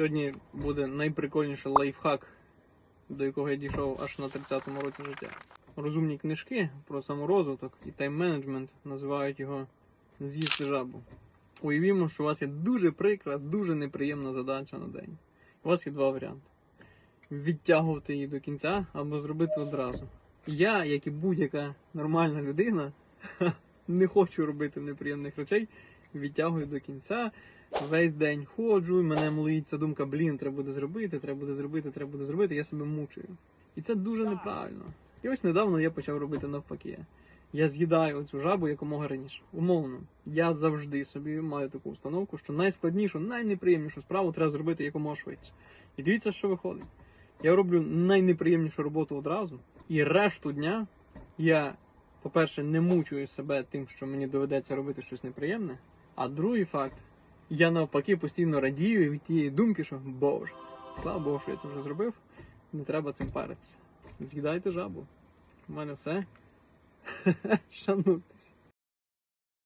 Сьогодні буде найприкольніший лайфхак, до якого я дійшов аж на 30-му році життя. Розумні книжки про саморозвиток і тайм-менеджмент називають його з'їсти жабу. Уявімо, що у вас є дуже прикра, дуже неприємна задача на день. У вас є два варіанти: відтягувати її до кінця або зробити одразу. Я, як і будь-яка нормальна людина, не хочу робити неприємних речей, відтягую до кінця. Весь день ходжу, і мене млиться думка, блін, треба буде зробити, треба буде зробити, треба буде зробити. Я себе мучую. І це дуже неправильно. І ось недавно я почав робити навпаки. Я з'їдаю оцю жабу якомога раніше. Умовно, я завжди собі маю таку установку, що найскладнішу, найнеприємнішу справу треба зробити якомога швидше. І дивіться, що виходить. Я роблю найнеприємнішу роботу одразу, і решту дня я, по-перше, не мучую себе тим, що мені доведеться робити щось неприємне. А другий факт, я навпаки постійно радію від тієї думки, що Боже, слава Богу, що я це вже зробив, не треба цим паритися. З'їдайте жабу. У мене все. Шануйтесь.